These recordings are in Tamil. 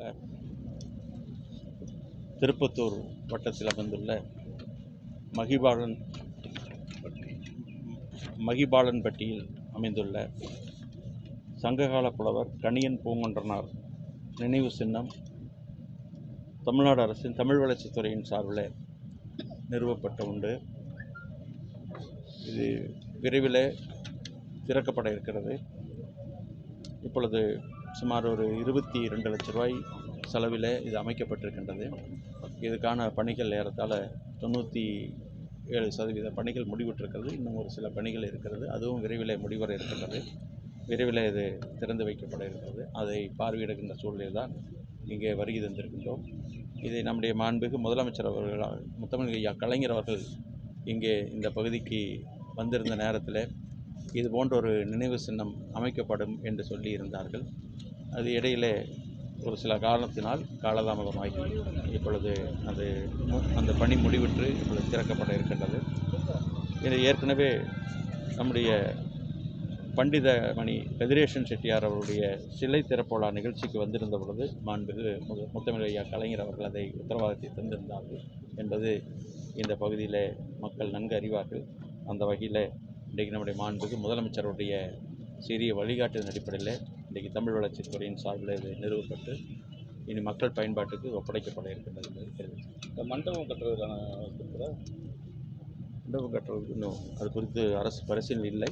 மாவட்டத்தில் திருப்பத்தூர் வட்டத்தில் அமைந்துள்ள மகிபாலன் மகிபாலன்பட்டியில் அமைந்துள்ள சங்ககால புலவர் கணியன் பூங்கொன்றனார் நினைவு சின்னம் தமிழ்நாடு அரசின் தமிழ் வளர்ச்சித்துறையின் சார்பில் நிறுவப்பட்ட உண்டு. இது விரைவில் திறக்கப்பட இருக்கிறது. இப்பொழுது சுமார் ஒரு இருபத்தி ரெண்டு லட்ச ரூபாய் செலவில் இது அமைக்கப்பட்டிருக்கின்றது. இதுக்கான பணிகள் ஏறத்தாழ தொண்ணூற்றி ஏழு சதவீத பணிகள் முடிவுற்றிருக்கிறது. இன்னும் ஒரு சில பணிகள் இருக்கிறது. அதுவும் விரைவில் முடிவர இருக்கின்றது. விரைவில் இது திறந்து வைக்கப்பட இருக்கிறது அதை பார்வையிடுகின்ற சூழ்நிலை தான் இங்கே வருகை தந்திருக்கின்றோம். இதை நம்முடைய மாண்புக்கு முதலமைச்சர் அவர்களால் முத்தமிழ் ஐயா கலைஞர் அவர்கள் இங்கே இந்த பகுதிக்கு வந்திருந்த நேரத்தில் இது போன்ற ஒரு நினைவு சின்னம் அமைக்கப்படும் என்று சொல்லியிருந்தார்கள். அது இடையிலே ஒரு சில காரணத்தினால் காலதாமதமாகி இப்பொழுது அது மு- அந்த பணி முடிவுற்று இப்பொழுது திறக்கப்பட இருக்கின்றது. இது ஏற்கனவே நம்முடைய பண்டிதமணி கதிரேஷன் செட்டியார் அவருடைய சிலை திறப்போலா நிகழ்ச்சிக்கு வந்திருந்த பொழுது மாண்புகு முத்தமிழையா கலைஞர் அவர்கள் அதை உத்தரவாதத்தை தந்திருந்தார்கள் என்பது இந்த பகுதியில் மக்கள் நன்கு அறிவார்கள். அந்த வகையில் இன்றைக்கு நம்முடைய மாண்புக்கு முதலமைச்சருடைய சிறிய வழிகாட்டுதல் அடிப்படையில் இன்றைக்கு தமிழ் வளர்ச்சித்துறையின் சார்பில் இது நிறுவப்பட்டு இனி மக்கள் பயன்பாட்டுக்கு ஒப்படைக்கப்பட இருக்கின்றது என்பதை தெரிவித்துக் இந்த மண்டபம் கட்டுறதுக்கான மண்டபம் கட்டுறதுக்கு இன்னும் அது குறித்து அரசு பரிசீலனை இல்லை.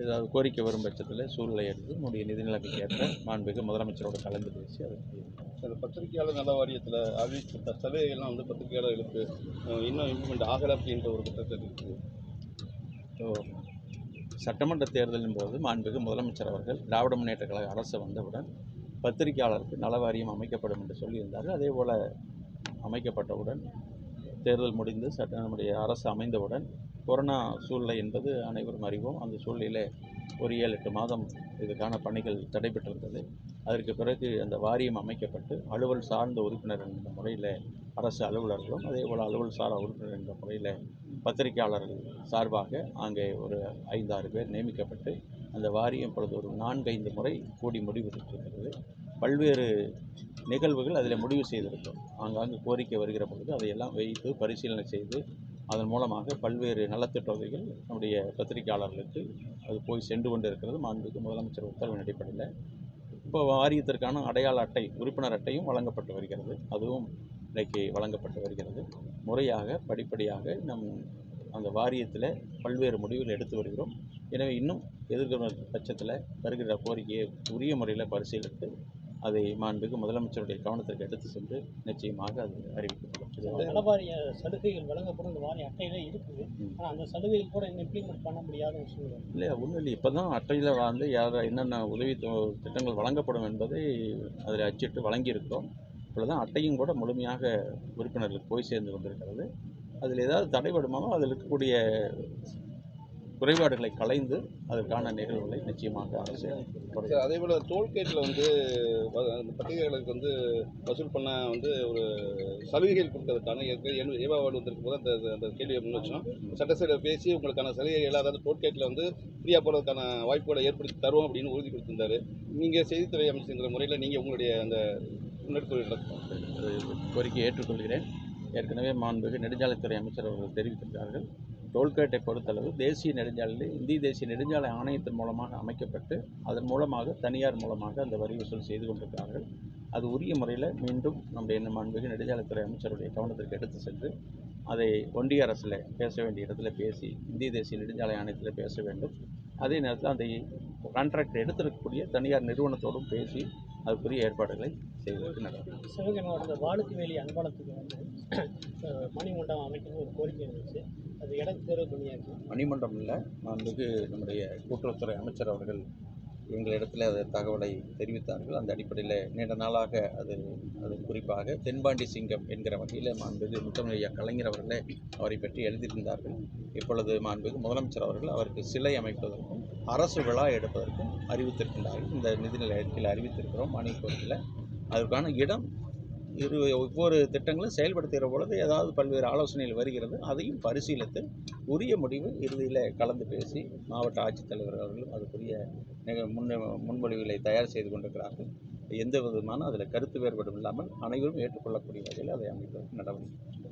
ஏதாவது கோரிக்கை வரும் பட்சத்தில் சூழ்நிலை எடுத்து நம்முடைய நிதி நிலைமைக்கு ஏற்ற மாண்புக்கு முதலமைச்சரோடு கலந்து பேசி அதற்கு அந்த பத்திரிகையாளர் நல வாரியத்தில் அறிவித்த சலுகைகள்லாம் வந்து பத்திரிகையாளர்களுக்கு இன்னும் இம்ப்ளிமெண்ட் ஆகலை அப்படின்ற ஒரு குற்றச்சாட்டு இருக்குது சட்டமன்ற தேர்தலின் போது மாண்புக்கு முதலமைச்சர் அவர்கள் திராவிட முன்னேற்ற கழக அரசு வந்தவுடன் பத்திரிகையாளருக்கு நல வாரியம் அமைக்கப்படும் என்று சொல்லியிருந்தார்கள். அதே போல் அமைக்கப்பட்டவுடன் தேர்தல் முடிந்து சட்ட நம்முடைய அரசு அமைந்தவுடன் கொரோனா சூழ்நிலை என்பது அனைவரும் அறிவோம். அந்த சூழ்நிலையில் ஒரு ஏழு எட்டு மாதம் இதுக்கான பணிகள் தடைபெற்றிருந்தது. அதற்கு பிறகு அந்த வாரியம் அமைக்கப்பட்டு அலுவல் சார்ந்த உறுப்பினர் என்ற முறையில் அரசு அலுவலர்களும் அதே போல் அலுவல் சாரா உறுப்பினர் என்ற முறையில் பத்திரிகையாளர்கள் சார்பாக அங்கே ஒரு ஐந்தாறு பேர் நியமிக்கப்பட்டு அந்த வாரியம் இப்பொழுது ஒரு நான்கைந்து முறை கூடி முடிவு பெற்றிருக்கிறது. பல்வேறு நிகழ்வுகள் அதில் முடிவு செய்திருக்கிறோம். ஆங்காங்கு கோரிக்கை வருகிற பொழுது அதையெல்லாம் வைத்து பரிசீலனை செய்து அதன் மூலமாக பல்வேறு நலத்திட்ட உதவிகள் நம்முடைய பத்திரிகையாளர்களுக்கு அது போய் சென்று கொண்டு இருக்கிறது மாண்புக்கு முதலமைச்சர் உத்தரவின் அடிப்படையில். இப்போ வாரியத்திற்கான அடையாள அட்டை உறுப்பினர் அட்டையும் வழங்கப்பட்டு வருகிறது. அதுவும் இன்றைக்கு வழங்கப்பட்டு வருகிறது. முறையாக படிப்படியாக நம் அந்த வாரியத்தில் பல்வேறு முடிவுகள் எடுத்து வருகிறோம். எனவே இன்னும் எதிர்கொள்ள பட்சத்தில் வருகிற கோரிக்கையை உரிய முறையில் பரிசீலித்து அதை மாண்புக்கு முதலமைச்சருடைய கவனத்திற்கு எடுத்து சென்று நிச்சயமாக அது அறிவிக்கப்படும். நலவாரிய சலுகைகள் வழங்கப்படும் இந்த வாரிய அட்டையில இருக்குது. ஆனால் அந்த சலுகைகள் கூட இம்ப்ளிமெண்ட் பண்ண முடியாத சூழ்நிலை இல்லை ஒன்றும் இல்லை. இப்போ தான் அட்டையில் வந்து யார் என்னென்ன உதவி திட்டங்கள் வழங்கப்படும் என்பதை அதில் அச்சிட்டு வழங்கியிருக்கிறோம். இப்பொழுது அட்டையும் கூட முழுமையாக உறுப்பினர்களுக்கு போய் சேர்ந்து கொண்டிருக்கிறது அதில் ஏதாவது தடைபடுமானோ அதில் இருக்கக்கூடிய குறைபாடுகளை களைந்து அதற்கான நிகழ்வுகளை நிச்சயமாக அரசு அதே போல் டோல்கேட்டில் வந்து பத்திரிகையாளருக்கு வந்து வசூல் பண்ண வந்து ஒரு சலுகைகள் கொடுக்கறதுக்கான ஏற்கனவே ஏவா வந்திருக்கும் போது அந்த அந்த கேள்வியை முன் வச்சோம். சட்டசபையில் பேசி உங்களுக்கான சலுகைகள் அதாவது டோல்கேட்டில் வந்து ஃப்ரீயாக போகிறதுக்கான வாய்ப்புகளை ஏற்படுத்தி தருவோம் அப்படின்னு உறுதி கொடுத்திருந்தாரு. நீங்கள் செய்தித்துறை அமைச்சருங்கிற முறையில் நீங்கள் உங்களுடைய அந்த முன்னெடுப்பு கோரிக்கையை ஏற்றுக்கொள்கிறேன். ஏற்கனவே மாண்புக்கு நெடுஞ்சாலைத்துறை அமைச்சர் அவர்கள் தெரிவித்திருக்கிறார்கள். டோல்கேட்டை பொறுத்தளவு தேசிய நெடுஞ்சாலையில் இந்திய தேசிய நெடுஞ்சாலை ஆணையத்தின் மூலமாக அமைக்கப்பட்டு அதன் மூலமாக தனியார் மூலமாக அந்த வரி வசூல் செய்து கொண்டிருக்கிறார்கள். அது உரிய முறையில் மீண்டும் நம்முடைய மாண்புக்கு நெடுஞ்சாலைத்துறை அமைச்சருடைய கவனத்திற்கு எடுத்து சென்று அதை ஒன்றிய அரசில் பேச வேண்டிய இடத்துல பேசி இந்திய தேசிய நெடுஞ்சாலை ஆணையத்தில் பேச வேண்டும். அதே நேரத்தில் அந்த கான்ட்ராக்ட் எடுத்திருக்கக்கூடிய தனியார் நிறுவனத்தோடும் பேசி அதுக்குரிய ஏற்பாடுகளை செய்வதற்கு நடக்கும் சிவகங்கை மாவட்டத்தில் வாழுக்கு வேலி அன்பாலத்துக்கு வந்து மணிமண்டபம் அமைக்கணும் ஒரு கோரிக்கை இருந்துச்சு. அது இடம் தேர்வு பண்ணியாச்சு. மணிமண்டபம் இல்லை. மாண்புக்கு நம்முடைய கூட்டுறவுத்துறை அமைச்சர் அவர்கள் எங்களிடத்தில் அது தகவலை தெரிவித்தார்கள். அந்த அடிப்படையில் நீண்ட நாளாக அது அது குறிப்பாக தென்பாண்டி சிங்கம் என்கிற வகையில் மாண்புக்கு முத்தமிழியா கலைஞர் அவர்களே அவரை பற்றி எழுதியிருந்தார்கள். இப்பொழுது மாண்புக்கு முதலமைச்சர் அவர்கள் அவருக்கு சிலை அமைப்பதற்கும் அரசு விழா எடுப்பதற்கும் அறிவித்திருக்கின்றார்கள். இந்த நிதிநிலை அறிக்கையில் அறிவித்திருக்கிறோம். மானியக்கோரிக்கையில் அதற்கான இடம் இரு ஒவ்வொரு திட்டங்களும் செயல்படுத்துகிற பொழுது ஏதாவது பல்வேறு ஆலோசனைகள் வருகிறது. அதையும் பரிசீலித்து உரிய முடிவு இறுதியில் கலந்து பேசி மாவட்ட ஆட்சித்தலைவர் அவர்களும் அதுக்குரிய முன் முன்மொழிவுகளை தயார் செய்து கொண்டிருக்கிறார்கள். எந்த விதமான அதில் கருத்து வேறுபாடும் இல்லாமல் அனைவரும் ஏற்றுக்கொள்ளக்கூடிய வகையில் அதை அமைப்பதற்கு நடவடிக்கை